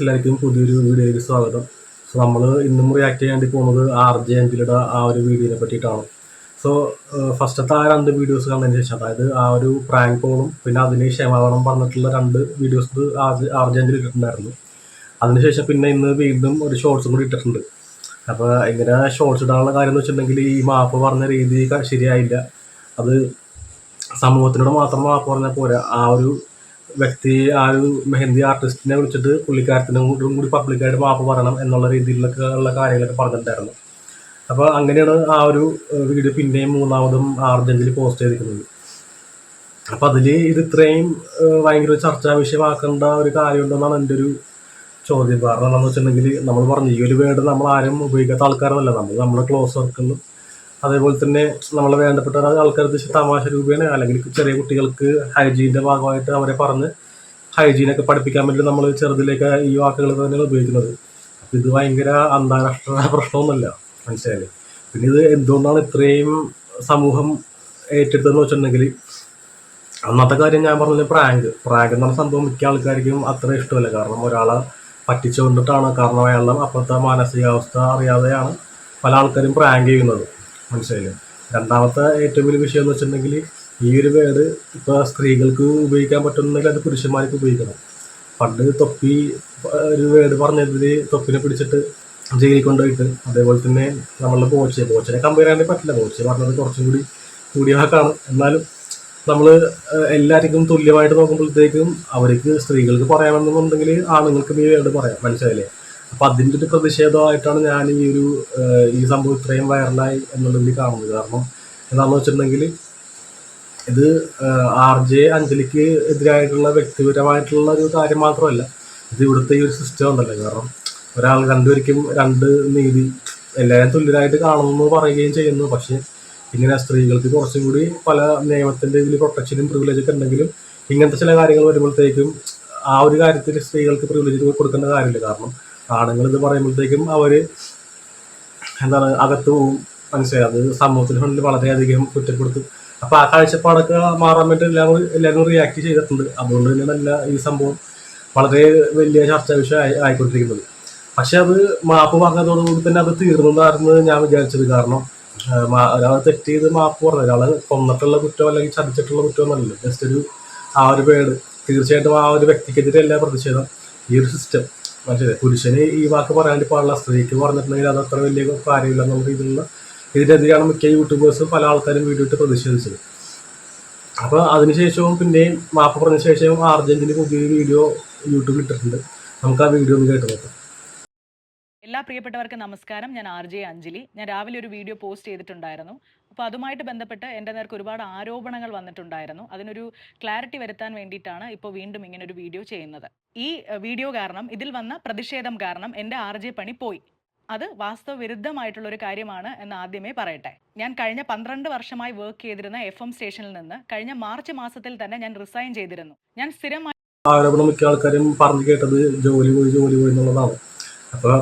എല്ലാവർക്കും പുതിയൊരു വീഡിയോയിലേക്ക് സ്വാഗതം. സോ നമ്മൾ ഇന്നും റിയാക്ട് ചെയ്യാണ്ടി പോകുന്നത് ആർ ജെ അഞ്ചിലിയുടെ ആ ഒരു വീഡിയോനെ പറ്റിയിട്ടാണ്. സോ ഫസ്റ്റത്തെ ആ രണ്ട് വീഡിയോസ് കണ്ടതിന് ശേഷം അതായത് ആ ഒരു പ്രാങ്ക് കോളും പിന്നെ അതിന് ക്ഷമാപണം പറഞ്ഞിട്ടുള്ള രണ്ട് വീഡിയോസ് ആർ ജെ അഞ്ചിൽ ഇട്ടിട്ടുണ്ടായിരുന്നു. അതിനുശേഷം പിന്നെ ഇന്ന് വീണ്ടും ഒരു ഷോർട്സും കൂടി ഇട്ടിട്ടുണ്ട്. അപ്പോൾ ഇങ്ങനെ ഷോർട്സ് ഇടാനുള്ള കാര്യം എന്ന് വെച്ചിട്ടുണ്ടെങ്കിൽ ഈ മാപ്പ് പറഞ്ഞ രീതി ശരിയായില്ല. അത് സമൂഹത്തിനോട് മാത്രം മാപ്പ് പറഞ്ഞാൽ പോരാ. ആ ഒരു വ്യക്തി ആ ഒരു മെഹന്തി ആർട്ടിസ്റ്റിനെ വിളിച്ചിട്ട് പുള്ളിക്കാരത്തിനും കൂടി കൂടി പബ്ലിക്കായിട്ട് മാപ്പ് പറയണം എന്നുള്ള രീതിയിലൊക്കെ ഉള്ള കാര്യങ്ങളൊക്കെ പറഞ്ഞിട്ടുണ്ടായിരുന്നു. അപ്പോൾ അങ്ങനെയാണ് ആ ഒരു വീഡിയോ പിന്നെയും മൂന്നാമതും ആർജന്റിൽ പോസ്റ്റ് ചെയ്തിരിക്കുന്നത്. അപ്പോൾ അതിൽ ഇത് ഇത്രയും ഭയങ്കര ചർച്ചാ വിഷയമാക്കേണ്ട ഒരു കാര്യമുണ്ടെന്നാണ് എന്റെ ഒരു ചോദ്യം. കാരണം എന്താണെന്ന് വെച്ചിട്ടുണ്ടെങ്കിൽ നമ്മൾ പറഞ്ഞു ഈ ഒരു വേർഡ് നമ്മൾ ആരും ഉപയോഗിക്കാത്ത ആൾക്കാരല്ല നമ്മൾ നമ്മുടെ ക്ലോസ് സർക്കിളിലും അതേപോലെ തന്നെ നമ്മളെ വേണ്ടപ്പെട്ട ആൾക്കാർക്ക് തമാശ രൂപേണ അല്ലെങ്കിൽ ചെറിയ കുട്ടികൾക്ക് ഹൈജീന്റെ ഭാഗമായിട്ട് അവരെ പറഞ്ഞ് ഹൈജീനൊക്കെ പഠിപ്പിക്കാൻ വേണ്ടി നമ്മൾ ചെറുതിലേക്ക് ഈ വാക്കുകൾ തന്നെയാണ് ഉപയോഗിക്കുന്നത്. ഇത് ഭയങ്കര അന്താരാഷ്ട്ര പ്രശ്നമൊന്നുമല്ല മനസ്സിലായില്ലേ? പിന്നെ ഇത് എന്തുകൊണ്ടാണ് ഇത്രയും സമൂഹം ഏറ്റെടുത്തതെന്ന് വെച്ചിട്ടുണ്ടെങ്കിൽ അന്നത്തെ കാര്യം ഞാൻ പറഞ്ഞത് പ്രാങ്ക്. പ്രാങ്ക് എന്ന് പറഞ്ഞ സംഭവം മിക്ക ആൾക്കാർക്കും അത്ര ഇഷ്ടമല്ല. കാരണം ഒരാളെ പറ്റിച്ചുകൊണ്ടിട്ടാണ്. കാരണം അയാളുടെ അപ്പോഴത്തെ മാനസികാവസ്ഥ അറിയാതെയാണ് പല ആൾക്കാരും പ്രാങ്ക് ചെയ്യുന്നത്. മനസ്സിലായില്ലേ? രണ്ടാമത്തെ ഏറ്റവും വലിയ വിഷയം എന്ന് വെച്ചിട്ടുണ്ടെങ്കിൽ ഈ ഒരു വേർഡ് ഇപ്പോൾ സ്ത്രീകൾക്ക് ഉപയോഗിക്കാൻ പറ്റുന്നെങ്കിൽ അത് പുരുഷന്മാർക്ക് ഉപയോഗിക്കണം. പണ്ട് തൊപ്പി ഒരു വേർഡ് പറഞ്ഞതിൽ തൊപ്പിനെ പിടിച്ചിട്ട് ജയിലിൽ കൊണ്ടുപോയിട്ട് അതേപോലെ തന്നെ നമ്മളുടെ പോച്ചെ പോച്ചനെ കമ്പയർ ചെയ്യാൻ പറ്റില്ല. കോച്ച് പറഞ്ഞത് കുറച്ചും കൂടി കൂടിയ വാക്കാണ് എന്നാലും നമ്മൾ എല്ലാവർക്കും തുല്യമായിട്ട് നോക്കുമ്പോഴത്തേക്കും അവർക്ക് സ്ത്രീകൾക്ക് പറയാമെന്നുണ്ടെങ്കിൽ ആണുങ്ങൾക്ക് ഈ വേർഡ് പറയാം. മനസ്സിലായില്ലേ? അപ്പൊ അതിന്റെ ഒരു പ്രതിഷേധമായിട്ടാണ് ഞാൻ ഈ ഒരു ഈ സംഭവം ഇത്രയും വൈറലായി എന്നുള്ളതിൽ കാണുന്നത്. കാരണം എന്താണെന്ന് വെച്ചിട്ടുണ്ടെങ്കിൽ ഇത് ആർ ജെ അഞ്ജലിക്ക് എതിരായിട്ടുള്ള വ്യക്തിപരമായിട്ടുള്ള ഒരു കാര്യം മാത്രമല്ല ഇത് ഇവിടുത്തെ ഈ ഒരു സിസ്റ്റം ഉണ്ടല്ലോ. കാരണം ഒരാൾ രണ്ടുപേർക്കും രണ്ട് നീതി എല്ലാവരും തുല്യരായിട്ട് കാണുമെന്ന് പറയുകയും ചെയ്യുന്നു. പക്ഷേ ഇങ്ങനെ സ്ത്രീകൾക്ക് കുറച്ചും കൂടി പല നിയമത്തിന്റെ ഇതിൽ പ്രൊട്ടക്ഷനും പ്രിവിലേജ് ഒക്കെ ഉണ്ടെങ്കിലും ഇങ്ങനത്തെ ചില കാര്യങ്ങൾ വരുമ്പോഴത്തേക്കും ആ ഒരു കാര്യത്തിൽ സ്ത്രീകൾക്ക് പ്രിവിലേജ് കൊടുക്കേണ്ട കാര്യമില്ല. കാരണം ആണുങ്ങൾ ഇത് പറയുമ്പോഴത്തേക്കും അവർ എന്താണ് അകത്ത് പോവും. മനസ്സിലായി? അത് സമൂഹത്തിന് മുന്നിൽ വളരെയധികം കുറ്റപ്പെടുത്തും. അപ്പൊ ആ കാഴ്ചപ്പാടൊക്കെ മാറാൻ വേണ്ടി എല്ലാവരും എല്ലാവരും റിയാക്ട് ചെയ്തിട്ടുണ്ട്. അതുകൊണ്ട് എല്ലാ ഈ സംഭവം വളരെ വലിയ ചർച്ചാ വിഷയം ആയി ആയിക്കൊണ്ടിരിക്കുന്നത്. പക്ഷെ അത് മാപ്പ് പറഞ്ഞതോടുകൂടി തന്നെ അത് തീർന്നതായിരുന്നു ഞാൻ വിചാരിച്ചത്. കാരണം ഒരാൾ തെറ്റ് ചെയ്ത് മാപ്പ് പറഞ്ഞു ഒരാൾ കൊന്നിട്ടുള്ള കുറ്റം അല്ലെങ്കിൽ ചതിച്ചിട്ടുള്ള കുറ്റം കുറ്റമൊന്നുമല്ല ജസ്റ്റ് ഒരു ആ ഒരു പേട്. തീർച്ചയായിട്ടും ആ ഒരു വ്യക്തിക്കെതിരെ എല്ലാ പ്രതിഷേധം. ഈ ഒരു സിസ്റ്റം മനസ്സിലായി പുരുഷന് ഈ വാക്ക് പറയാൻ പാടില്ല സ്ത്രീക്ക് പറഞ്ഞിട്ടുണ്ടെങ്കിൽ അത് അത്ര വലിയ കാര്യമില്ല എന്നുള്ള രീതിയിലുള്ള ഇതിനെതിരെയാണ് മിക്ക യൂട്യൂബേഴ്സും പല ആൾക്കാരും വീഡിയോ ഇട്ട് പ്രതിഷേധിച്ചത്. അപ്പോൾ അതിനുശേഷവും പിന്നെയും മാപ്പ് പറഞ്ഞ ശേഷവും അർജന്റീന പുതിയൊരു വീഡിയോ യൂട്യൂബിൽ ഇട്ടിട്ടുണ്ട്. നമുക്ക് ആ വീഡിയോ ഒന്ന് കേട്ട് നോക്കാം. എല്ലാ പ്രിയപ്പെട്ടവർക്കും നമസ്കാരം. ഞാൻ ആർ ജെ അഞ്ജലി. ഞാൻ രാവിലെ ഒരു വീഡിയോ പോസ്റ്റ് ചെയ്തിട്ടുണ്ടായിരുന്നു. അപ്പോൾ അതുമായിട്ട് ബന്ധപ്പെട്ട് എന്റെ നേർക്ക് ഒരുപാട് ആരോപണങ്ങൾ വന്നിട്ടുണ്ടായിരുന്നു. അതിനൊരു ക്ലാരിറ്റി വരുത്താൻ വേണ്ടിയിട്ടാണ് ഇപ്പോൾ വീണ്ടും ഇങ്ങനെ ഒരു വീഡിയോ ചെയ്യുന്നത്. ഈ വീഡിയോ കാരണം ഇതിൽ വന്ന പ്രതിഷേധം കാരണം എന്റെ ആർ ജെ പണി പോയി. അത് വാസ്തവ വിരുദ്ധമായിട്ടുള്ള ഒരു കാര്യമാണ് എന്ന് ആദ്യമേ പറയട്ടെ. ഞാൻ കഴിഞ്ഞ പന്ത്രണ്ട് വർഷമായി വർക്ക് ചെയ്തിരുന്ന എഫ് എം സ്റ്റേഷനിൽ നിന്ന് കഴിഞ്ഞ മാർച്ച് മാസത്തിൽ തന്നെ ഞാൻ റിസൈൻ ചെയ്തിരുന്നു. ഞാൻ സ്ഥിരമായി ആരോപണം മിക്ക ആൾക്കാരും പറഞ്ഞു കേട്ടത് ജോലി പോയി ജോലി പോയി എന്നുള്ളതാണ്. അപ്പോൾ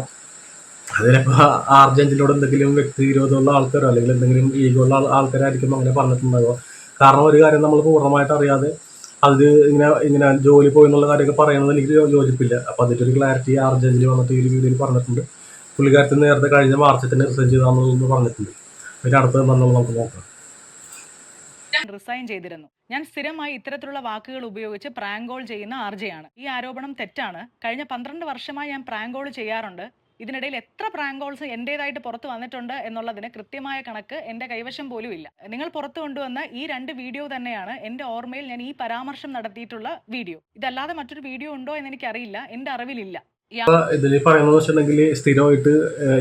അതിലിപ്പോൾ അർജന്റീനയോട് എന്തെങ്കിലും വ്യക്തി വിരോധമുള്ള ആൾക്കാരോ അല്ലെങ്കിൽ എന്തെങ്കിലും ഈഗോ ഉള്ള ആൾക്കാരായിരിക്കും അങ്ങനെ പറഞ്ഞിട്ടുണ്ടാവുക കാരണം ഒരു കാര്യം നമ്മൾ പൂർണമായിട്ട് അറിയാതെ അത് ഇങ്ങനെ ഇങ്ങനെ ജോലി പോയി എന്നുള്ള കാര്യമൊക്കെ പറയുന്നത് എനിക്ക് യോജിപ്പില്ല. അപ്പൊ അതിന്റെ ഒരു ക്ലാരിറ്റി അർജന്റീന വന്നിട്ട് ഈ വീഡിയോയിൽ പറഞ്ഞിട്ടുണ്ട്. പുള്ളിക്കാരത്തിന് നേരത്തെ കഴിഞ്ഞ മാർച്ചിൽ തന്നെ റിസൈൻ ചെയ്താന്നുള്ളതെന്ന് പറഞ്ഞിട്ടുണ്ട്. പിന്നെ അടുത്തത് എന്താണെന്നുള്ളത് നമുക്ക് നോക്കാം. റിസൈൻ ചെയ്തിരുന്നു. ഞാൻ സ്ഥിരമായി ഇത്തരത്തിലുള്ള വാക്കുകൾ ഉപയോഗിച്ച് പ്രാങ്കോൾ ചെയ്യുന്ന ആർജയാണ് ഈ ആരോപണം തെറ്റാണ്. കഴിഞ്ഞ പന്ത്രണ്ട് വർഷമായി ഞാൻ പ്രാങ്കോൾ ചെയ്യാറുണ്ട്. ഇതിനിടയിൽ എത്ര പ്രാങ്കോൾസ് എന്റെതായിട്ട് പുറത്ത് വന്നിട്ടുണ്ട് എന്നുള്ളതിന് കൃത്യമായ കണക്ക് എന്റെ കൈവശം പോലും ഇല്ല. നിങ്ങൾ പുറത്തു കൊണ്ടുവന്ന ഈ രണ്ട് വീഡിയോ തന്നെയാണ് എന്റെ ഓർമ്മയിൽ ഞാൻ ഈ പരാമർശം നടത്തിയിട്ടുള്ള വീഡിയോ ഇതല്ലാതെ മറ്റൊരു വീഡിയോ ഉണ്ടോ എന്ന് എനിക്കറിയില്ല എന്റെ അറിവിലില്ല ഇതിൽ പറയുന്നത് വെച്ചിട്ടുണ്ടെങ്കിൽ സ്ഥിരമായിട്ട്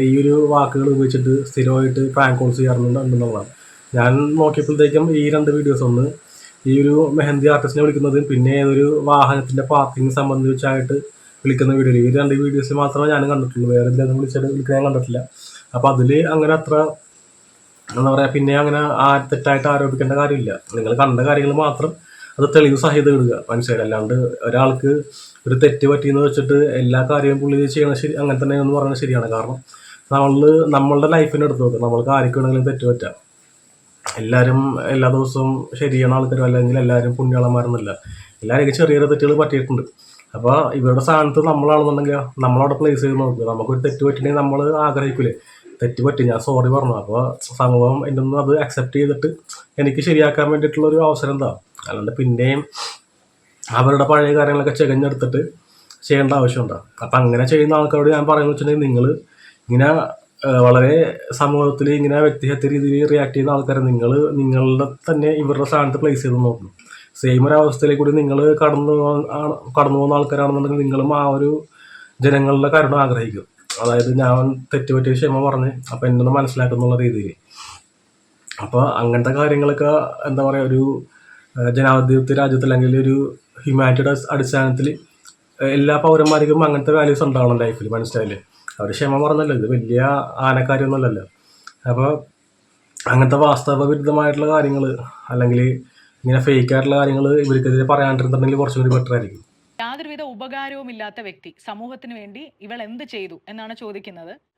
ഈ ഒരു വാക്കുകൾ ഉപയോഗിച്ചിട്ട് സ്ഥിരമായിട്ട് പ്രാങ്ക് കോൾസ് ചെയ്യാറുണ്ട് എന്നുള്ളതാണ്. ഞാൻ നോക്കിയപ്പോഴത്തേക്കും ഈ രണ്ട് വീഡിയോസ് ഒന്ന് ഈ ഒരു മെഹന്തി ആർട്ടിസ്റ്റിനെ വിളിക്കുന്നതും പിന്നെ ഏതൊരു വാഹനത്തിന്റെ പാർക്കിംഗ് സംബന്ധിച്ചായിട്ട് വിളിക്കുന്ന വീഡിയോ ഈ രണ്ട് വീഡിയോസ് മാത്രമേ ഞാൻ കണ്ടിട്ടുള്ളൂ. വേറെ എന്തെങ്കിലും വിളിച്ചിട്ട് വിളിക്കാൻ ഞാൻ കണ്ടിട്ടില്ല. അപ്പോൾ അതിൽ അങ്ങനെ അത്ര എന്താ പറയുക പിന്നെ അങ്ങനെ ആ തെറ്റായിട്ട് ആരോപിക്കേണ്ട കാര്യമില്ല. നിങ്ങൾ കണ്ട കാര്യങ്ങൾ മാത്രം അത് തെളിവ് സഹിതം ഇടുക. മനസ്സിലായി? അല്ലാണ്ട് ഒരാൾക്ക് ഒരു തെറ്റ് പറ്റിയെന്ന് വെച്ചിട്ട് എല്ലാ കാര്യവും പുള്ളി ചെയ്യണത് ശരി അങ്ങനെ തന്നെ എന്ന് പറയുന്നത് ശരിയാണ്. കാരണം നമ്മൾ നമ്മളുടെ ലൈഫിനെ എടുത്ത് നോക്കുക നമ്മൾക്ക് ആർക്ക് വേണമെങ്കിലും തെറ്റ് പറ്റാം. എല്ലാവരും എല്ലാ ദിവസവും ശരിയാണ് ആൾക്കാരും. അല്ലെങ്കിൽ എല്ലാവരും പുണ്യാളന്മാരൊന്നുമില്ല. എല്ലാവരും ചെറിയ ചെറിയ തെറ്റുകൾ പറ്റിയിട്ടുണ്ട്. അപ്പോൾ ഇവരുടെ സ്ഥാനത്ത് നമ്മളാണെന്നുണ്ടെങ്കിൽ നമ്മളവിടെ പ്ലേസ് ചെയ്ത് നോക്കുക നമുക്കൊരു തെറ്റ് പറ്റണമെങ്കിൽ നമ്മൾ ആഗ്രഹിക്കൂലേ. തെറ്റ് പറ്റി ഞാൻ സോറി പറഞ്ഞു. അപ്പോൾ സമൂഹം എന്റെ ഒന്ന് അത് അക്സെപ്റ്റ് ചെയ്തിട്ട് എനിക്ക് ശരിയാക്കാൻ വേണ്ടിയിട്ടുള്ള ഒരു അവസരം എന്താ? അല്ലാണ്ട് പിന്നെയും അവരുടെ പഴയ കാര്യങ്ങളൊക്കെ ചെകഞ്ഞെടുത്തിട്ട് ചെയ്യേണ്ട ആവശ്യമുണ്ടോ അപ്പം അങ്ങനെ ചെയ്യുന്ന ആൾക്കാരോട് ഞാൻ പറയുന്നത് വെച്ചിട്ടുണ്ടെങ്കിൽ നിങ്ങൾ ഇങ്ങനെ വളരെ സമൂഹത്തിൽ ഇങ്ങനെ വ്യക്തിഹത്യ രീതിയിൽ റിയാക്ട് ചെയ്യുന്ന ആൾക്കാരെ നിങ്ങൾ നിങ്ങളുടെ തന്നെ ഇവരുടെ സ്ഥാനത്ത് പ്ലേസ് ചെയ്ത് നോക്കണം സെയിം ഒരു അവസ്ഥയിലേക്ക് കൂടി നിങ്ങൾ കടന്നു കടന്നു പോകുന്ന ആൾക്കാരാണെന്നുണ്ടെങ്കിൽ നിങ്ങളും ആ ഒരു ജനങ്ങളുടെ കരുണ ആഗ്രഹിക്കും. അതായത് ഞാൻ തെറ്റുപറ്റിയ ക്ഷമ പറഞ്ഞ് അപ്പം എന്നൊന്ന് മനസ്സിലാക്കുന്നുള്ള രീതിയിൽ. അപ്പോൾ അങ്ങനത്തെ കാര്യങ്ങളൊക്കെ എന്താ പറയുക ഒരു ജനാധിപത്യ രാജ്യത്തിൽ അല്ലെങ്കിൽ ഒരു ഹ്യൂമാനിറ്റിയുടെ അടിസ്ഥാനത്തിൽ എല്ലാ പൗരന്മാർക്കും അങ്ങനത്തെ വാല്യൂസ് ഉണ്ടാവണം ലൈഫിൽ മനസ്സിലായില്ലേ? അവർ ക്ഷമ പറഞ്ഞല്ലോ ഇത് വലിയ ആനക്കാര്യമൊന്നുമല്ലല്ലോ അപ്പോൾ അങ്ങനത്തെ വാസ്തവ വിരുദ്ധമായിട്ടുള്ള കാര്യങ്ങൾ അല്ലെങ്കിൽ ഇങ്ങനെ ഫേക്ക് ആയിട്ടുള്ള കാര്യങ്ങൾ ഇവർക്കെതിരെ പറയാണ്ടിരുന്നുണ്ടെങ്കിൽ കുറച്ചും കൂടി ബെറ്റർ ആയിരിക്കും. യാതൊരുവിധ ഉപകാരവും ഇല്ലാത്ത വ്യക്തി സമൂഹത്തിന് വേണ്ടി ഇവൾ എന്ത് ചെയ്തു എന്നാണ് ചോദിക്കുന്നത്.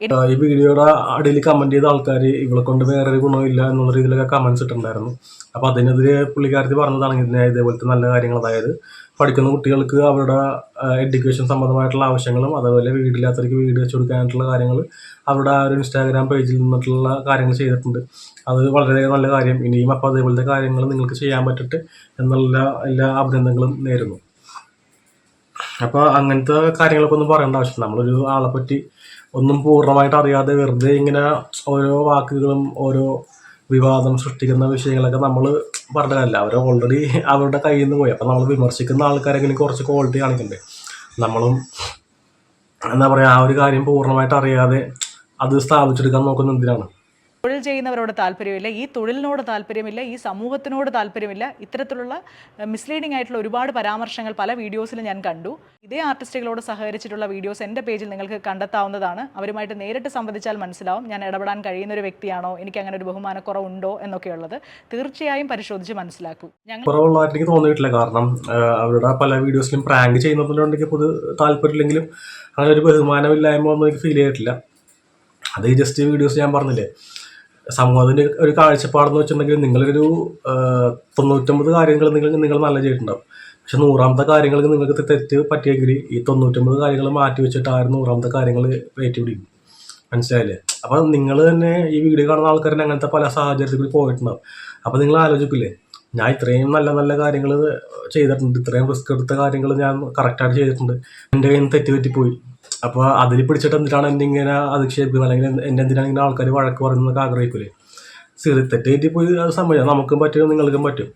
ഈ വീഡിയോയുടെ അടിയിൽ കമന്റ് ചെയ്ത ആൾക്കാർ ഇവളെ കൊണ്ട് വേറൊരു ഗുണമില്ല എന്നുള്ള രീതിയിലൊക്കെ കമന്റ്സ് ഇട്ടിട്ടുണ്ടായിരുന്നു. അപ്പോൾ അതിനെതിരെ പുള്ളിക്കാരത്തി പറഞ്ഞതാണ് ഇതിനെ ഇതേപോലത്തെ നല്ല കാര്യങ്ങൾ. അതായത് പഠിക്കുന്ന കുട്ടികൾക്ക് അവരുടെ എഡ്യൂക്കേഷൻ സംബന്ധമായിട്ടുള്ള ആവശ്യങ്ങളും അതുപോലെ വീടില്ലാത്തവർക്ക് വീട് വെച്ച് കൊടുക്കാനായിട്ടുള്ള കാര്യങ്ങൾ അവരുടെ ആ ഒരു ഇൻസ്റ്റാഗ്രാം പേജിൽ നിന്നിട്ടുള്ള കാര്യങ്ങൾ ചെയ്തിട്ടുണ്ട്. അത് വളരെയധികം നല്ല കാര്യം. ഇനിയും അപ്പോൾ അതേപോലത്തെ കാര്യങ്ങൾ നിങ്ങൾക്ക് ചെയ്യാൻ പറ്റട്ടെ എന്നുള്ള എല്ലാ അഭിനന്ദനങ്ങളും നേരുന്നു. അപ്പോൾ അങ്ങനത്തെ കാര്യങ്ങളൊക്കെ ഒന്നും പറയേണ്ട ആവശ്യമില്ല. നമ്മളൊരു ആളെ പറ്റി ഒന്നും പൂർണമായിട്ട് അറിയാതെ വെറുതെ ഇങ്ങനെ ഓരോ വാക്കുകളും ഓരോ വിവാദം സൃഷ്ടിക്കുന്ന വിഷയങ്ങളൊക്കെ നമ്മൾ പറഞ്ഞതല്ല. അവർ ഓൾറെഡി അവരുടെ കയ്യിൽ നിന്ന് പോയി. അപ്പം നമ്മൾ വിമർശിക്കുന്ന ആൾക്കാരെങ്കിലും കുറച്ച് ക്വാളിറ്റി കാണിക്കണ്ടേ? നമ്മളും എന്താ പറയുക ആ ഒരു കാര്യം പൂർണമായിട്ട് അറിയാതെ അത് സ്ഥാപിച്ചെടുക്കാൻ നോക്കുന്ന എന്തിനാണ്? തൊഴിൽ ചെയ്യുന്നവരോട് താല്പര്യമില്ല ഈ തൊഴിലിനോട് താല്പര്യമില്ല ഈ സമൂഹത്തിനോട് താല്പര്യമില്ല ഇത്തരത്തിലുള്ള മിസ്ലീഡിംഗ് ആയിട്ടുള്ള ഒരുപാട് പരാമർശങ്ങൾ പല വീഡിയോസിൽ ഞാൻ കണ്ടു. ഇതേ ആർട്ടിസ്റ്റുകളോട് സഹകരിച്ചിട്ടുള്ള വീഡിയോസ് എന്റെ പേജിൽ നിങ്ങൾക്ക് കണ്ടെത്താവുന്നതാണ്. അവരുമായിട്ട് നേരിട്ട് സംവദിച്ചാൽ മനസ്സിലാവും ഞാൻ ഇടപെടാൻ കഴിയുന്ന ഒരു വ്യക്തിയാണോ എനിക്ക് അങ്ങനെ ഒരു ബഹുമാനക്കുറവുണ്ടോ എന്നൊക്കെയുള്ളത് തീർച്ചയായും പരിശോധിച്ച് മനസ്സിലാക്കൂ. ഞങ്ങൾ കുറവുള്ളതായിട്ട് എനിക്ക് തോന്നിയിട്ടില്ല. കാരണം അവരുടെ പല വീഡിയോസിലും പ്രാങ്ക് ചെയ്യുന്നതിനോട് എനിക്ക് പൊതു താല്പര്യമില്ലെങ്കിലും അങ്ങനെ ഒരു ബഹുമാനമില്ലായ്മ ഒന്നും എനിക്ക് ഫീൽ ചെയ്തിട്ടില്ല. അത് ജസ്റ്റ് വീഡിയോസ് ഞാൻ പറഞ്ഞില്ലേ സമൂഹത്തിന്റെ ഒരു കാഴ്ചപ്പാടെന്ന് വെച്ചിട്ടുണ്ടെങ്കിൽ നിങ്ങളൊരു തൊണ്ണൂറ്റമ്പത് കാര്യങ്ങൾ നിങ്ങൾ നിങ്ങൾ നല്ല ചെയ്തിട്ടുണ്ടാവും. പക്ഷെ നൂറാമത്തെ കാര്യങ്ങൾ നിങ്ങൾക്ക് തെറ്റ് പറ്റിയെങ്കിൽ ഈ തൊണ്ണൂറ്റൊമ്പത് കാര്യങ്ങൾ മാറ്റി വെച്ചിട്ട് ആ ഒരു നൂറാമത്തെ കാര്യങ്ങൾ ഏറ്റുപിടിക്കും മനസ്സിലായില്ലേ? അപ്പം നിങ്ങൾ തന്നെ ഈ വീഡിയോ കാണുന്ന ആൾക്കാർ തന്നെ അങ്ങനത്തെ പല സാഹചര്യത്തിൽ പോയിട്ടുണ്ടാവും. അപ്പം നിങ്ങൾ ആലോചിക്കില്ലേ ഞാൻ ഇത്രയും നല്ല നല്ല കാര്യങ്ങൾ ചെയ്തിട്ടുണ്ട്. ഇത്രയും റിസ്ക് എടുത്ത കാര്യങ്ങൾ ഞാൻ കറക്റ്റായിട്ട് ചെയ്തിട്ടുണ്ട്. എന്റെ കയ്യിൽ നിന്ന് തെറ്റുപറ്റിപ്പോയി അപ്പോൾ അതിൽ പിടിച്ചിട്ട് എന്നിട്ടാണ് എന്നെ ഇങ്ങനെ അധിക്ഷേപിക്കുന്നത് അല്ലെങ്കിൽ എന്റെ എന്തിനാണ് ഇങ്ങനെ ആൾക്കാർ വഴക്ക് പറയുന്നതൊക്കെ ആഗ്രഹിക്കൂലേ? സിറി തെറ്റ് പോയി അത് സംഭവിക്കാം നമുക്കും പറ്റും നിങ്ങൾക്കും പറ്റും.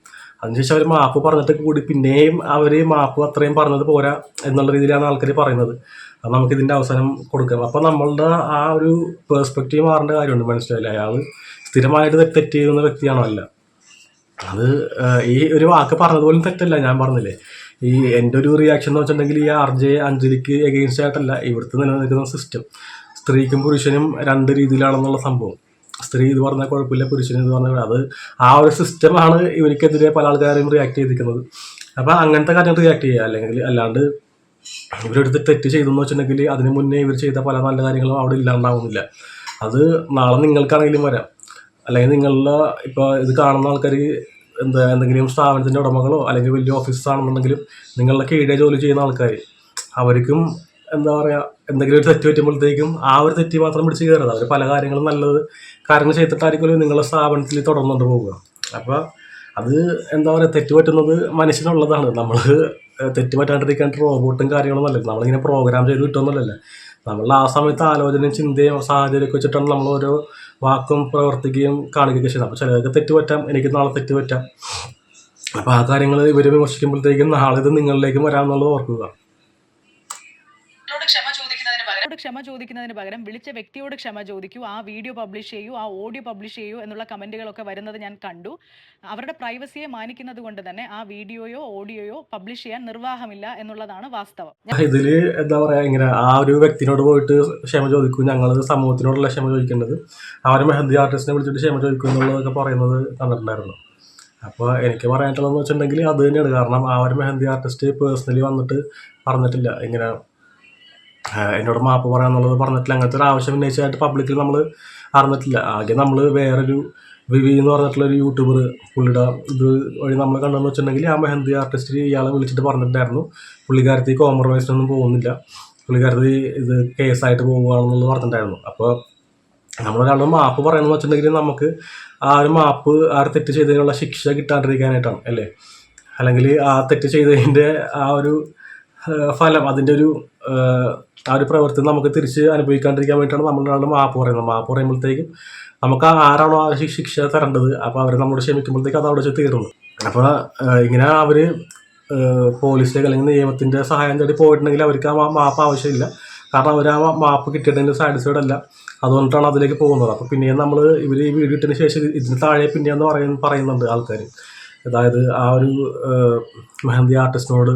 അതിനുശേഷം അവർ മാപ്പ് പറഞ്ഞിട്ട് കൂടി പിന്നെയും അവർ മാപ്പ് അത്രയും പറഞ്ഞത് പോരാ എന്നുള്ള രീതിയിലാണ് ആൾക്കാർ പറയുന്നത്. അത് നമുക്ക് ഇതിന്റെ അവസാനം കൊടുക്കാം. അപ്പോൾ നമ്മളുടെ ആ ഒരു പേഴ്സ്പെക്റ്റീവ് മാറേണ്ട കാര്യമുണ്ട് മനസ്സിലായില്ല? അയാൾ സ്ഥിരമായിട്ട് തെറ്റ് ചെയ്യുന്ന വ്യക്തിയാണോ അല്ല? അത് ഈ ഒരു വാക്ക് പറഞ്ഞതുപോലും തെറ്റല്ല ഞാൻ പറഞ്ഞില്ലേ? ഈ എന്റെ ഒരു റിയാക്ഷൻ എന്ന് വെച്ചിട്ടുണ്ടെങ്കിൽ ഈ ആർ ജെ അഞ്ജലിക്ക് എഗെയിൻസ്റ്റ് ആയിട്ടല്ല ഇവിടുത്തെ നിലനിൽക്കുന്ന സിസ്റ്റം സ്ത്രീക്കും പുരുഷനും രണ്ട് രീതിയിലാണെന്നുള്ള സംഭവം. സ്ത്രീ ഇത് പറഞ്ഞാൽ കുഴപ്പമില്ല പുരുഷന് ഇത് പറഞ്ഞാൽ അത് ആ ഒരു സിസ്റ്റമാണ് ഇവർക്കെതിരെ പല ആൾക്കാരും റിയാക്ട് ചെയ്തിരിക്കുന്നത്. അപ്പോൾ അങ്ങനത്തെ കാര്യം റിയാക്ട് ചെയ്യുക. അല്ലെങ്കിൽ അല്ലാണ്ട് ഇവരെടുത്ത് തെറ്റ് ചെയ്തു എന്ന് വെച്ചിട്ടുണ്ടെങ്കിൽ അതിന് മുന്നേ ഇവർ ചെയ്ത പല നല്ല കാര്യങ്ങളും അവിടെ ഇല്ലാണ്ടാവുന്നില്ല. അത് നാളെ നിങ്ങൾക്കാണെങ്കിലും വരാം. അല്ലെങ്കിൽ നിങ്ങളുടെ ഇപ്പോൾ ഇത് കാണുന്ന ആൾക്കാർ എന്താ എന്തെങ്കിലും സ്ഥാപനത്തിന്റെ ഉടമകളോ അല്ലെങ്കിൽ വലിയ ഓഫീസാണെന്നുണ്ടെങ്കിലും നിങ്ങളുടെ കീഴെ ജോലി ചെയ്യുന്ന ആൾക്കാർ അവർക്കും എന്താ പറയുക എന്തെങ്കിലും ഒരു തെറ്റ് പറ്റുമ്പോഴത്തേക്കും ആ ഒരു തെറ്റ് മാത്രം പിടിച്ച് കയറുന്നത് അവർ പല കാര്യങ്ങളും നല്ലത് കാര്യങ്ങൾ ചെയ്തിട്ടായിരിക്കുമല്ലോ നിങ്ങളുടെ സ്ഥാപനത്തിൽ തുടർന്നുകൊണ്ട് പോവുക അപ്പോൾ അത് എന്താ പറയുക തെറ്റ് പറ്റുന്നത് മനുഷ്യനുള്ളതാണ്. നമ്മൾ തെറ്റ് പറ്റാണ്ടിരിക്കാൻ റോബോട്ടും കാര്യങ്ങളൊന്നും അല്ലല്ലോ നമ്മളിങ്ങനെ പ്രോഗ്രാം ചെയ്ത് കിട്ടുമെന്നല്ലല്ലോ നമ്മൾ ആ സമയത്ത് ആലോചനയും ചിന്തയും സാഹചര്യമൊക്കെ വെച്ചിട്ടാണ് നമ്മൾ ഓരോ വാക്കും പ്രവർത്തിക്കുകയും കാണുകയൊക്കെ ചെയ്യുന്നത് അപ്പോൾ ചിലർക്ക് തെറ്റ് പറ്റാം എനിക്ക് നാളെ തെറ്റ് പറ്റാം അപ്പോൾ ആ കാര്യങ്ങൾ ഇവർ വിമർശിക്കുമ്പോഴത്തേക്കും നാളെ ഇത് നിങ്ങളിലേക്കും വരാമെന്നുള്ളത് ഓർക്കുക. ക്ഷമ ചോദിക്കുന്നതിന് അവരോട് ക്ഷമ ചോദിക്കുന്നതിന് പകരം വിളിച്ച വ്യക്തിയോട് ക്ഷമ ചോദിക്കൂ. ആ വീഡിയോ പബ്ലിഷ് ചെയ്യൂ ആ ഓഡിയോ പബ്ലിഷ് ചെയ്യൂ എന്നുള്ള കമന്റുകളൊക്കെ വരുന്നത് ഞാൻ കണ്ടു. അവരുടെ പ്രൈവസിയെ മാനിക്കുന്നത് കൊണ്ട് തന്നെ ആ വീഡിയോയോ ഓഡിയോയോ പബ്ലിഷ് ചെയ്യാൻ നിർവാഹമില്ല എന്നുള്ളതാണ് വാസ്തവം. ഇതിൽ എന്താ പറയാ ഇങ്ങനെ ആ ഒരു വ്യക്തിനോട് പോയിട്ട് ക്ഷമ ചോദിക്കും ഞങ്ങൾ സമൂഹത്തിനോടുള്ള ക്ഷമ ചോദിക്കേണ്ടത്. അവർ മെഹന്തി ആർട്ടിസ്റ്റിനെ വിളിച്ചിട്ട് ക്ഷമ ചോദിക്കും എന്നുള്ളതൊക്കെ പറയുന്നത് കണ്ടിട്ടുണ്ടായിരുന്നു അപ്പോൾ എനിക്ക് പറയാനുള്ളതെന്ന് വെച്ചിട്ടുണ്ടെങ്കിൽ അത് തന്നെയാണ്. കാരണം ആ ഒരു മെഹന്തി ആർട്ടിസ്റ്റ് പേഴ്സണലി വന്നിട്ട് പറഞ്ഞിട്ടില്ല. ഇങ്ങനെ എന്നോട് മാപ്പ് പറയാന്നുള്ളത് പറഞ്ഞിട്ടില്ല. അങ്ങനത്തെ ഒരു ആവശ്യം ഉന്നയിച്ചായിട്ട് പബ്ലിക്കിൽ നമ്മൾ അറിഞ്ഞിട്ടില്ല. ആകെ നമ്മൾ വേറൊരു വിവി എന്ന് പറഞ്ഞിട്ടുള്ള ഒരു യൂട്യൂബർ പുള്ളിയുടെ ഇത് വഴി നമ്മൾ കണ്ടെന്ന് വെച്ചിട്ടുണ്ടെങ്കിൽ ആ മെഹന്തി ആർട്ടിസ്റ്റ് ഇയാളെ വിളിച്ചിട്ട് പറഞ്ഞിട്ടുണ്ടായിരുന്നു. പുള്ളിക്കാരത്തി കോംപ്രമൈസിനൊന്നും പോകുന്നില്ല. പുള്ളിക്കാരത്തി ഇത് കേസായിട്ട് പോവുകയാണെന്നുള്ളത് പറഞ്ഞിട്ടുണ്ടായിരുന്നു. അപ്പോൾ നമ്മളൊരാളുടെ മാപ്പ് പറയുന്നത് വെച്ചിട്ടുണ്ടെങ്കിൽ നമുക്ക് ആ ഒരു മാപ്പ് ആ ഒരു തെറ്റ് ചെയ്തതിനുള്ള ശിക്ഷ കിട്ടാണ്ടിരിക്കാനായിട്ടാണ് അല്ലേ? അല്ലെങ്കിൽ ആ തെറ്റ് ചെയ്തതിന്റെ ആ ഒരു ഫലം അതിന്റെ ഒരു ആ, ഒരു പ്രവൃത്തി നമുക്ക് തിരിച്ച് അനുഭവിക്കാണ്ടിരിക്കാൻ വേണ്ടിയിട്ടാണ് നമ്മളാണ് മാപ്പ് പറയുന്നത്. മാപ്പ് പറയുമ്പോഴത്തേക്കും നമുക്ക് ആരാണോ ആ ശിക്ഷ തരേണ്ടത് അപ്പോൾ അവർ നമ്മളോട് ക്ഷമിക്കുമ്പോഴത്തേക്ക് അത് അവിടെ വെച്ച് തീർന്നു അപ്പോൾ ഇങ്ങനെ അവർ പോലീസിലേക്ക് അല്ലെങ്കിൽ നിയമത്തിന്റെ സഹായം തേടി പോയിട്ടുണ്ടെങ്കിൽ അവർക്ക് ആ മാപ്പ് ആവശ്യമില്ല. കാരണം അവർ ആ മാപ്പ് കിട്ടിയതിന്റെ സാറ്റിസ്ഫൈഡ് അല്ല. അതുകൊണ്ടാണ് അതിലേക്ക് പോകുന്നത്. അപ്പോൾ പിന്നെയും നമ്മൾ ഇവർ ഈ വീഡിയോ ഇട്ടതിന് ശേഷം ഇത് ഇതിന് താഴെ പിന്നെയെന്ന് പറയുന്ന പറയുന്നുണ്ട് ആൾക്കാർ അതായത് ആ ഒരു മെഹന്തി ആർട്ടിസ്റ്റിനോട്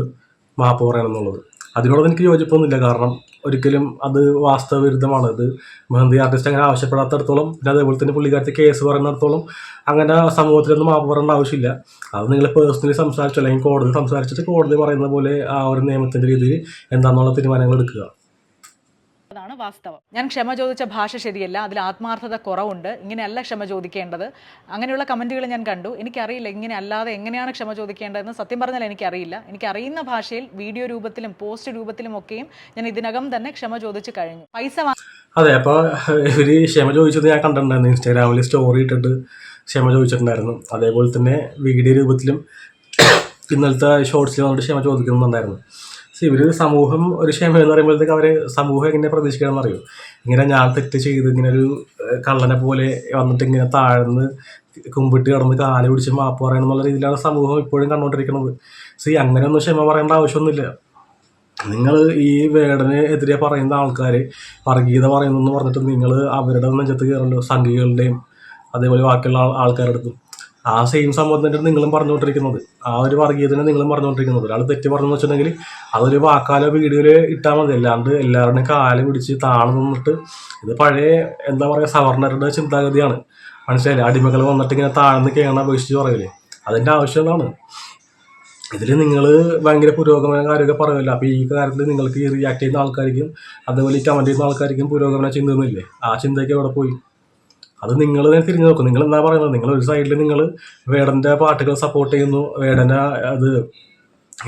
മാപ്പ് പറയണം എന്നുള്ളത്. അതിനോട് എനിക്ക് യോജിപ്പൊന്നുമില്ല. കാരണം ഒരിക്കലും അത് വാസ്തവ വിരുദ്ധമാണ് ഇത് മെഹന്തി ആർട്ടിസ്റ്റ് അങ്ങനെ ആവശ്യപ്പെടാത്തടത്തോളം പിന്നെ അതേപോലെ തന്നെ പുള്ളിക്കാരത്തെ കേസ് പറയുന്നിടത്തോളം അങ്ങനെ സമൂഹത്തിലൊന്നും മാപ്പ് പറയേണ്ട ആവശ്യമില്ല. അത് നിങ്ങൾ പേഴ്സണലി സംസാരിച്ചു അല്ലെങ്കിൽ കോടതി സംസാരിച്ചിട്ട് കോടതി പറയുന്ന പോലെ ആ ഒരു നിയമത്തിന്റെ രീതിയിൽ എന്താണെന്നുള്ള തീരുമാനങ്ങൾ എടുക്കുക അതാണ് വാസ്തവം. ഞാൻ ക്ഷമ ചോദിച്ച ഭാഷ ശരിയല്ല അതിൽ ആത്മാർത്ഥത കുറവുണ്ട്. ഇങ്ങനെയല്ല ക്ഷമ ചോദിക്കേണ്ടത്. അങ്ങനെയുള്ള കമന്റുകൾ ഞാൻ കണ്ടു. എനിക്കറിയില്ല ഇങ്ങനെ അല്ലാതെ എങ്ങനെയാണ് ക്ഷമ ചോദിക്കേണ്ടതെന്ന്. സത്യം പറഞ്ഞാൽ എനിക്കറിയില്ല. എനിക്ക് അറിയുന്ന ഭാഷയിൽ വീഡിയോ രൂപത്തിലും പോസ്റ്റ് രൂപത്തിലും ഒക്കെയും ഞാൻ ഇതിനകം തന്നെ ക്ഷമ ചോദിച്ചു കഴിഞ്ഞു. പൈസ അതെ അപ്പോൾ ഇവർ ക്ഷമ ചോദിച്ചത് ഞാൻ കണ്ടിട്ടുണ്ടായിരുന്നു. ഇൻസ്റ്റാഗ്രാമിൽ സ്റ്റോറി ഇട്ടിട്ട് ക്ഷമ ചോദിച്ചിട്ടുണ്ടായിരുന്നു. അതേപോലെ തന്നെ വീഡിയോ രൂപത്തിലും ഇന്നലത്തെ ഷോർട്സിൽ വന്നിട്ട് ക്ഷമ ചോദിക്കുന്നുണ്ടായിരുന്നു. പക്ഷേ ഇവർ സമൂഹം ഒരു ക്ഷമ എന്ന് പറയുമ്പോഴത്തേക്ക് അവർ സമൂഹം എങ്ങനെ പ്രതീക്ഷിക്കണം എന്നറിയോ ഇങ്ങനെ ഞാൻ തെറ്റ് ചെയ്ത് ഇങ്ങനെ ഒരു കള്ളനെ പോലെ വന്നിട്ട് ഇങ്ങനെ താഴ്ന്ന് കുമ്പിട്ട് കിടന്ന് കാൽ പിടിച്ച് മാപ്പ് പറയണം എന്നുള്ള രീതിയിലാണ് സമൂഹം ഇപ്പോഴും കണ്ടുകൊണ്ടിരിക്കുന്നത്. സി അങ്ങനെയൊന്നും ക്ഷമ പറയേണ്ട ആവശ്യമൊന്നുമില്ല. നിങ്ങൾ ഈ വേടന് എതിരെ പറയുന്ന ആൾക്കാർ വർഗീയത പറയുന്നു എന്ന് പറഞ്ഞിട്ട് നിങ്ങൾ അവരുടെ നെഞ്ചത്ത് കയറല്ലോ സംഘികളുടെയും അതേപോലെ ബാക്കിയുള്ള ആൾ- ആൾക്കാരുടെ അടുത്തും. ആ സെയിം സംഭവം തന്നെയാണ് നിങ്ങളും പറഞ്ഞുകൊണ്ടിരിക്കുന്നത്. ആ ഒരു വർഗീയതനെ നിങ്ങളും പറഞ്ഞുകൊണ്ടിരിക്കുന്നത്. ഒരാൾ തെറ്റ് പറഞ്ഞു വെച്ചിട്ടുണ്ടെങ്കിൽ അതൊരു വാക്കാലോ വീഡിയോയിൽ ഇട്ടാൽ മതി. അല്ലാണ്ട് എല്ലാവരുടെയും കാൽ പിടിച്ച് താഴ്ന്നു നിന്നിട്ട് ഇത് പഴയ എന്താ പറയുക സവർണരുടെ ചിന്താഗതിയാണ്. മനസ്സിലായില്ലേ? അടിമകൾ വന്നിട്ട് ഇങ്ങനെ താഴ്ന്ന് കേണ അപേക്ഷിച്ച് പറയില്ലേ അതിന്റെ ആവശ്യം എന്താണ്? ഇതിൽ നിങ്ങൾ ഭയങ്കര പുരോഗമന കാര്യമൊക്കെ പറയുമല്ലോ അപ്പോൾ ഈ കാര്യത്തിൽ നിങ്ങൾക്ക് റിയാക്ട് ചെയ്യുന്ന ആൾക്കാർക്കും അതുപോലെ ഈ കമന്റ് ചെയ്യുന്ന ആൾക്കാർക്കും പുരോഗമന ചിന്തയൊന്നുമില്ലേ? ആ ചിന്തയൊക്കെ അവിടെ പോയി? അത് നിങ്ങൾ തന്നെ തിരിഞ്ഞു നോക്കും. നിങ്ങൾ എന്താ പറയുന്നത്? നിങ്ങൾ ഒരു സൈഡിൽ നിങ്ങൾ വേടന്റെ പാട്ടുകൾ സപ്പോർട്ട് ചെയ്യുന്നു. വേടനെ അത്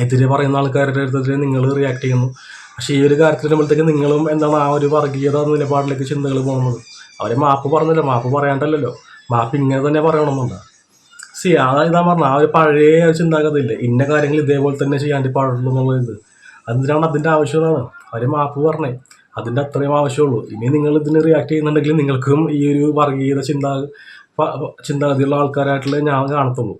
എതിരെ പറയുന്ന ആൾക്കാരുടെ അടുത്തെതിരെ നിങ്ങൾ റിയാക്ട് ചെയ്യുന്നു. പക്ഷേ ഈ ഒരു കാര്യത്തിൽ വരുമ്പോഴത്തേക്ക് നിങ്ങളും എന്താണ് ആ ഒരു വർഗീയത നിലപാടിലേക്ക് ചിന്തകൾ പോകുന്നത്? അവർ മാപ്പ് പറഞ്ഞില്ല. മാപ്പ് പറയാണ്ടല്ലോ മാപ്പ് ഇങ്ങനെ തന്നെ പറയണമെന്നുണ്ട്. സി അതായത് ഞാൻ പറഞ്ഞ ആ ഒരു പഴയ ഒരു ചിന്താഗതി ഇല്ലേ ഇന്ന കാര്യങ്ങൾ ഇതേപോലെ തന്നെ ചെയ്യാണ്ട് പാടുള്ളൂ എന്നുള്ളത്. എന്തിനാണ് അതിന്റെ ആവശ്യം എന്നാണ്? അവർ മാപ്പ് പറഞ്ഞേ. അതിന്റെ അത്രയും ആവശ്യമുള്ളൂ. ഇനി നിങ്ങൾ ഇതിന് റിയാക്ട് ചെയ്യുന്നുണ്ടെങ്കിൽ നിങ്ങൾക്കും ഈ ഒരു വർഗീയത ചിന്താ ചിന്താഗതിയുള്ള ആൾക്കാരായിട്ടുള്ള ഞാൻ കാണത്തുള്ളൂ.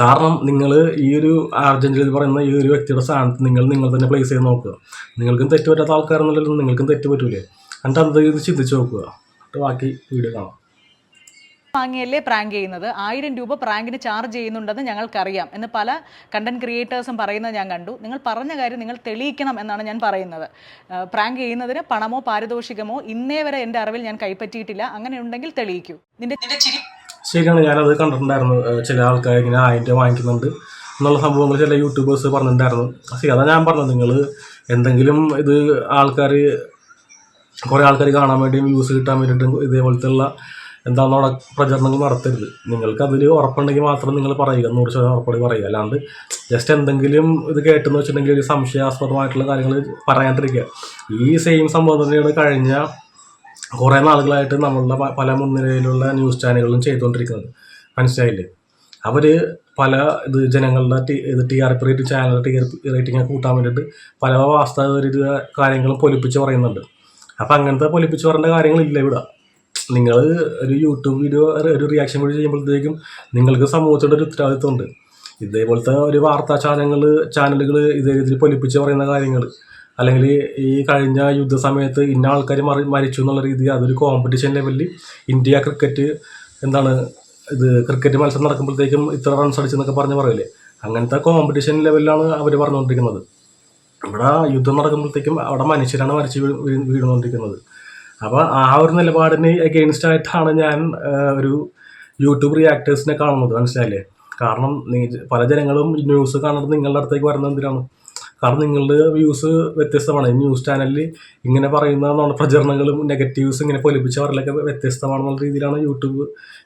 കാരണം നിങ്ങൾ ഈ ഒരു അർജന്റീന പറയുന്ന ഈ ഒരു വ്യക്തിയുടെ സ്ഥാനത്ത് നിങ്ങൾ നിങ്ങൾ തന്നെ പ്ലേസ് ചെയ്ത് നോക്കുക. നിങ്ങൾക്കും തെറ്റ് പറ്റാത്ത നിങ്ങൾക്കും തെറ്റ് പറ്റൂലേ. എന്നിട്ട് അത് ഇത് ചിന്തിച്ച് നോക്കുക. എന്നിട്ട് ബാക്കി വീഡിയോ കാണാം. വാങ്ങിയല്ലേ പ്രാങ്ക് ചെയ്യുന്നത്? ആയിരം രൂപ പ്രാങ്കിന് ചാർജ് ചെയ്യുന്നുണ്ടെന്ന് ഞങ്ങൾക്കറിയാം എന്ന് പല കണ്ടന്റ് ക്രിയേറ്റേഴ്സും പറയുന്നത് ഞാൻ കണ്ടു. നിങ്ങൾ പറഞ്ഞ കാര്യം നിങ്ങൾ തെളിയിക്കണം എന്നാണ് ഞാൻ പറയുന്നത്. പ്രാങ്ക് ചെയ്യുന്നതിന് പണമോ പാരിതോഷികമോ ഇന്നേ വരെ എന്റെ അറിവിൽ ഞാൻ കൈപ്പറ്റിയിട്ടില്ല. അങ്ങനെ ഉണ്ടെങ്കിൽ തെളിയിക്കൂ. നിന്റെ ശരിയാണ് ഞാനത് കണ്ടിട്ടുണ്ടായിരുന്നു. ചില ആൾക്കാർ ഇങ്ങനെ ആയിരം രൂപ വാങ്ങിക്കുന്നുണ്ട് എന്നുള്ള സംഭവങ്ങൾ ചില യൂട്യൂബേഴ്സ് പറഞ്ഞിട്ടുണ്ടായിരുന്നു. ശരി അതാ ഞാൻ പറഞ്ഞത് നിങ്ങൾ എന്തെങ്കിലും ഇത് ആൾക്കാർ കുറേ ആൾക്കാർ കാണാൻ വേണ്ടിയും വ്യൂസ് കിട്ടാൻ വേണ്ടിയിട്ടും ഇതേപോലത്തെ ഉള്ള എന്താണെന്ന് അവിടെ പ്രചരണങ്ങൾ നടത്തരുത്. നിങ്ങൾക്ക് അതിൽ ഉറപ്പുണ്ടെങ്കിൽ മാത്രം നിങ്ങൾ പറയുക. നൂറ് ശതമാനം ഉറപ്പോടെ പറയുക. അല്ലാണ്ട് ജസ്റ്റ് എന്തെങ്കിലും ഇത് കേട്ടെന്ന് വെച്ചിട്ടുണ്ടെങ്കിൽ ഒരു സംശയാസ്പദമായിട്ടുള്ള കാര്യങ്ങൾ പറയാണ്ടിരിക്കുക. ഈ സെയിം സംഭവം തന്നെയാണ് കഴിഞ്ഞ കുറേ നാളുകളായിട്ട് നമ്മളുടെ പല മുൻനിരയിലുള്ള ന്യൂസ് ചാനലുകളും ചെയ്തുകൊണ്ടിരിക്കുന്നത്. മനസ്സിലായില്ലേ? അവർ പല ഇത് ജനങ്ങളുടെ ടി ഇത് T R P rate channel T R P rating കൂട്ടാൻ വേണ്ടിയിട്ട് പല വാസ്തവ കാര്യങ്ങളും പൊലിപ്പിച്ച് പറയുന്നുണ്ട്. അപ്പം അങ്ങനത്തെ പൊലിപ്പിച്ച് പറയേണ്ട കാര്യങ്ങളില്ല ഇവിടെ. നിങ്ങൾ ഒരു യൂട്യൂബ് വീഡിയോ ഒരു റിയാക്ഷൻ വീഡിയോ ചെയ്യുമ്പോഴത്തേക്കും നിങ്ങൾക്ക് സമൂഹത്തിന്റെ ഒരു ഉത്തരവാദിത്വമുണ്ട്. ഇതേപോലത്തെ ഒരു വാർത്താ ചാനലുകൾ ചാനലുകൾ ഇതേ രീതിയിൽ പൊലിപ്പിച്ച് പറയുന്ന കാര്യങ്ങൾ അല്ലെങ്കിൽ ഈ കഴിഞ്ഞ യുദ്ധ സമയത്ത് ഇന്ന ആൾക്കാർ മറി മരിച്ചു എന്നുള്ള രീതി അതൊരു കോമ്പറ്റീഷൻ ലെവലിൽ ഇന്ത്യ ക്രിക്കറ്റ് എന്താണ് ഇത് ക്രിക്കറ്റ് മത്സരം നടക്കുമ്പോഴത്തേക്കും ഇത്ര റൺസ് അടിച്ചെന്നൊക്കെ പറഞ്ഞ് പറയില്ലേ അങ്ങനത്തെ കോമ്പറ്റീഷൻ ലെവലിലാണ് അവർ പറഞ്ഞുകൊണ്ടിരിക്കുന്നത്. ഇവിടെ യുദ്ധം നടക്കുമ്പോഴത്തേക്കും അവിടെ മനുഷ്യരാണ് മരിച്ച് വീണുകൊണ്ടിരിക്കുന്നത് അപ്പോൾ ആ ഒരു നിലപാടിന് എഗെയിൻസ്റ്റ് ആയിട്ടാണ് ഞാൻ ഒരു യൂട്യൂബ് റിയാക്ടേഴ്സിനെ കാണുന്നത്. മനസ്സിലായില്ലേ? കാരണം നീ പല ജനങ്ങളും ന്യൂസ് കാണുന്നത് നിങ്ങളുടെ അടുത്തേക്ക് വരുന്നത് എന്തിനാണ്? കാരണം നിങ്ങളുടെ വ്യൂസ് വ്യത്യസ്തമാണ്. ന്യൂസ് ചാനലിൽ ഇങ്ങനെ പറയുന്ന പ്രചരണങ്ങളും നെഗറ്റീവ്സ് ഇങ്ങനെ പൊലിപ്പിച്ച പറയലൊക്കെ വ്യത്യസ്തമാണെന്നുള്ള രീതിയിലാണ് യൂട്യൂബ്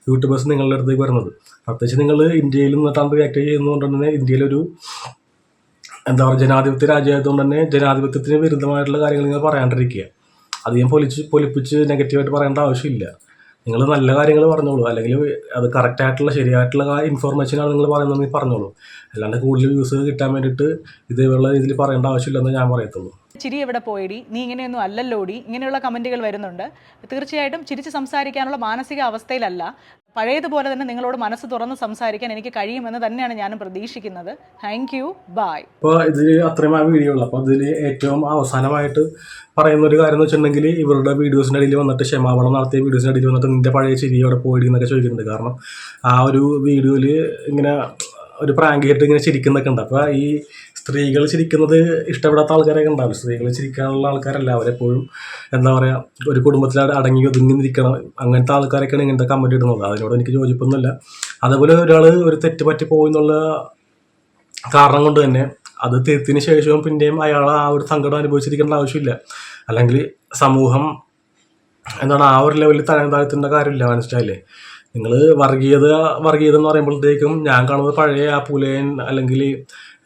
യൂട്യൂബേഴ്സ് നിങ്ങളുടെ അടുത്തേക്ക് വരുന്നത്. പ്രത്യേകിച്ച് നിങ്ങൾ ഇന്ത്യയിൽ നിന്നിട്ടാണ് റിയാക്ട് ചെയ്യുന്നതുകൊണ്ട് തന്നെ ഇന്ത്യയിലൊരു എന്താ പറയുക ജനാധിപത്യ രാജ്യമായതുകൊണ്ട് തന്നെ ജനാധിപത്യത്തിന് വിരുദ്ധമായിട്ടുള്ള കാര്യങ്ങൾ നിങ്ങൾ പറയാണ്ടിരിക്കുക. അധികം പൊലിച്ച് പൊലിപ്പിച്ച് നെഗറ്റീവായിട്ട് പറയേണ്ട ആവശ്യമില്ല. നിങ്ങൾ നല്ല കാര്യങ്ങൾ പറഞ്ഞോളൂ. അല്ലെങ്കിൽ അത് കറക്റ്റായിട്ടുള്ള ശരിയായിട്ടുള്ള ഇൻഫോർമേഷനാണ് നിങ്ങൾ പറയുന്നതെങ്കിൽ പറഞ്ഞോളൂ. അല്ലാണ്ട് കൂടുതൽ വ്യൂസ് കിട്ടാൻ വേണ്ടിയിട്ട് ഇതേപോലുള്ള രീതിയിൽ പറയേണ്ട ആവശ്യമില്ലെന്ന് ഞാൻ പറയത്തുള്ളൂ. ചിരി എവിടെ പോയിടി? നീ ഇങ്ങനെയൊന്നും അല്ലല്ലോടി? ഇങ്ങനെയുള്ള കമന്റുകൾ വരുന്നുണ്ട്. തീർച്ചയായിട്ടും ചിരിച്ച് സംസാരിക്കാനുള്ള മാനസിക അവസ്ഥയിലല്ല. പഴയതുപോലെ തന്നെ നിങ്ങളോട് മനസ്സ് തുറന്ന് സംസാരിക്കാൻ എനിക്ക് കഴിയുമെന്ന് തന്നെയാണ് ഞാനും പ്രതീക്ഷിക്കുന്നത്. താങ്ക് യു ബായ് ഇപ്പോൾ ഇതിൽ അത്രയും വീഡിയോ ഉള്ളു അപ്പോൾ ഇതിൽ ഏറ്റവും അവസാനമായിട്ട് പറയുന്ന ഒരു കാര്യം എന്ന് വെച്ചിട്ടുണ്ടെങ്കിൽ ഇവരുടെ വീഡിയോസിന്റെ ഇടയിൽ വന്നിട്ട് ക്ഷമാപണം നടത്തിയ വീഡിയോസിന്റെ ഇടയിൽ വന്നിട്ട് നിന്റെ പഴയ ചിരി അവിടെ പോയി എന്നൊക്കെ ചോദിക്കുന്നുണ്ട്. കാരണം ആ ഒരു വീഡിയോയിൽ ഇങ്ങനെ ഒരു പ്രാങ്ക് കേട്ട് ഇങ്ങനെ ചിരിക്കുന്നൊക്കെ ഉണ്ട്. അപ്പോൾ ഈ സ്ത്രീകൾ ചിരിക്കുന്നത് ഇഷ്ടപ്പെടാത്ത ആൾക്കാരൊക്കെ ഉണ്ടാവും സ്ത്രീകൾ ചിരിക്കാനുള്ള ആൾക്കാരല്ല. അവരെപ്പോഴും എന്താ പറയുക ഒരു കുടുംബത്തിൽ അടങ്ങി ഒതുങ്ങി നിൽക്കണം. അങ്ങനത്തെ ആൾക്കാരൊക്കെയാണ് ഇങ്ങനത്തെ കമന്റ് ഇടുന്നത്. അതിനോട് എനിക്ക് യോജിപ്പൊന്നുമില്ല. അതുപോലെ ഒരാൾ ഒരു തെറ്റ് പറ്റി പോയി എന്നുള്ള കാരണം കൊണ്ട് തന്നെ അത് തീർത്തിന് ശേഷവും പിന്നെയും അയാൾ ആ ഒരു സങ്കടം അനുഭവിച്ചിരിക്കേണ്ട ആവശ്യമില്ല. അല്ലെങ്കിൽ സമൂഹം എന്താണ് ആ ഒരു ലെവലിൽ തരം താഴ്ത്തേണ്ട കാര്യമില്ല. മനസ്സിലായില്ലേ? നിങ്ങൾ വർഗീയത വർഗീയത എന്ന് പറയുമ്പോഴത്തേക്കും ഞാൻ കാണുന്നത് പഴയ ആ പുലയൻ അല്ലെങ്കിൽ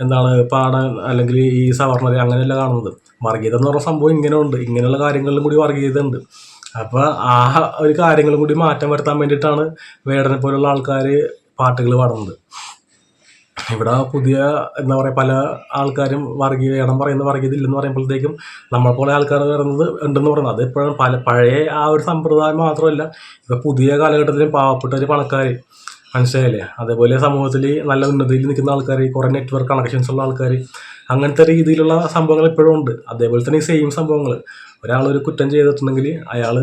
എന്താണ് പാട അല്ലെങ്കിൽ ഈ സവർണർ അങ്ങനെയല്ല കാണുന്നത്. വർഗീയത എന്ന് പറഞ്ഞ സംഭവം ഇങ്ങനെയുണ്ട്. ഇങ്ങനെയുള്ള കാര്യങ്ങളിലും കൂടി വർഗീയത ഉണ്ട് അപ്പോൾ ആ ഒരു കാര്യങ്ങളും കൂടി മാറ്റം വരുത്താൻ വേണ്ടിയിട്ടാണ് വേടനെ പോലുള്ള ആൾക്കാർ പാട്ടുകൾ പാടുന്നത്. ഇവിടെ പുതിയ എന്താ പറയുക പല ആൾക്കാരും വർഗീയ ഇടം പറയുന്ന വർഗീയത ഇല്ലെന്ന് പറയുമ്പോഴത്തേക്കും നമ്മളെ പോലെ ആൾക്കാർ വരുന്നത് ഉണ്ടെന്ന് പറയുന്നത്. അത് ഇപ്പോഴും പല പഴയ ആ ഒരു സമ്പ്രദായം മാത്രമല്ല ഇപ്പോൾ പുതിയ കാലഘട്ടത്തിലും പാവപ്പെട്ട ഒരു പണക്കാർ മനസ്സിലായില്ലേ? അതേപോലെ സമൂഹത്തിൽ നല്ല ഉന്നതിയിൽ നിൽക്കുന്ന ആൾക്കാർ കുറേ നെറ്റ്വർക്ക് കണക്ഷൻസ് ഉള്ള ആൾക്കാർ അങ്ങനത്തെ രീതിയിലുള്ള സംഭവങ്ങൾ ഇപ്പോഴും ഉണ്ട്. അതേപോലെ തന്നെ സെയിം സംഭവങ്ങൾ. ഒരാൾ ഒരു കുറ്റം ചെയ്തിട്ടുണ്ടെങ്കിൽ അയാൾ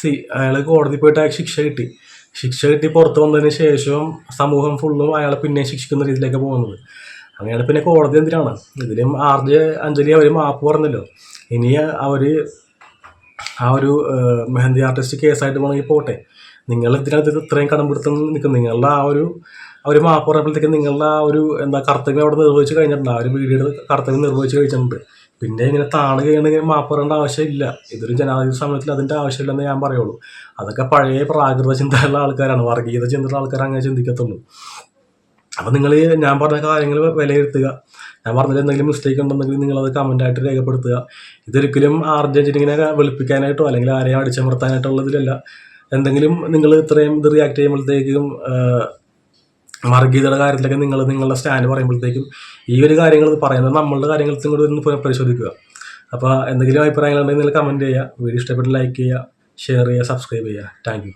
സി അയാൾ കോടതി പോയിട്ട് അയാൾക്ക് ശിക്ഷ കിട്ടി. ശിക്ഷ കിട്ടി പുറത്ത് വന്നതിന് ശേഷം സമൂഹം ഫുള്ളും അയാളെ പിന്നെ ശിക്ഷിക്കുന്ന രീതിയിലേക്ക് പോകുന്നത്. അങ്ങനെയാണ് പിന്നെ കോടതി എന്തിനാണ്? ഇതിലും ആർ ജെ അഞ്ജലി അവർ മാപ്പ് പറഞ്ഞല്ലോ. ഇനി അവർ ആ ഒരു മെഹന്തി ആർട്ടിസ്റ്റ് കേസായിട്ട് വേണമെങ്കിൽ പോട്ടെ. നിങ്ങൾ ഇതിനകത്ത് ഇത് ഇത്രയും കടമ്പിടുത്തം നിൽക്കും നിങ്ങളുടെ ആ ഒരു അവർ മാപ്പ് പറഞ്ഞപ്പോഴത്തേക്കും നിങ്ങളുടെ ആ ഒരു എന്താ കർത്തവ്യം അവിടെ നിർവഹിച്ച് കഴിഞ്ഞിട്ടുണ്ട്. ആ ഒരു വീഡിയോയുടെ കർത്തവ്യം നിർവഹിച്ച് കഴിച്ചിട്ടുണ്ട്. പിന്നെ ഇങ്ങനെ താണ് കഴിയണമെങ്കിൽ മാപ്പ് പറയേണ്ട ആവശ്യമില്ല. ഇതൊരു ജനാധിപത്യ സമയത്തിൽ അതിന്റെ ആവശ്യമില്ലെന്ന് ഞാൻ പറയുള്ളൂ. അതൊക്കെ പഴയ പ്രാകൃത ചിന്തയുള്ള ആൾക്കാരാണ്. വർഗീയത ചിന്തയുള്ള ആൾക്കാർ അങ്ങനെ ചിന്തിക്കത്തുള്ളൂ. അപ്പം നിങ്ങൾ ഞാൻ പറഞ്ഞ കാര്യങ്ങൾ വിലയിരുത്തുക. ഞാൻ പറഞ്ഞതിൽ എന്തെങ്കിലും മിസ്റ്റേക്ക് ഉണ്ടെന്നെങ്കിൽ നിങ്ങളത് കമന്റായിട്ട് രേഖപ്പെടുത്തുക. ഇതൊരിക്കലും ആർജന്റിനെ വെളുപ്പിക്കാനായിട്ടോ അല്ലെങ്കിൽ ആരെയും അടിച്ചമർത്താനായിട്ടുള്ളതിലല്ല എന്തെങ്കിലും നിങ്ങൾ ഇത്രയും ഇത് റിയാക്ട് ചെയ്യുമ്പോഴത്തേക്കും വർഗീയതയുടെ കാര്യത്തിലൊക്കെ നിങ്ങൾ നിങ്ങളുടെ സ്റ്റാൻഡ് പറയുമ്പോഴത്തേക്കും ഈ ഒരു കാര്യങ്ങൾ പറയുന്നത് നമ്മളുടെ കാര്യങ്ങൾ കൂടി ഒന്ന് പുനഃപരിശോധിക്കുക അപ്പോൾ എന്തെങ്കിലും അഭിപ്രായങ്ങളുണ്ടെങ്കിൽ നിങ്ങൾ കമന്റ് ചെയ്യുക. വീഡിയോ ഇഷ്ടപ്പെട്ട് ലൈക്ക് ചെയ്യുക ഷെയർ ചെയ്യുക സബ്സ്ക്രൈബ് ചെയ്യുക. താങ്ക്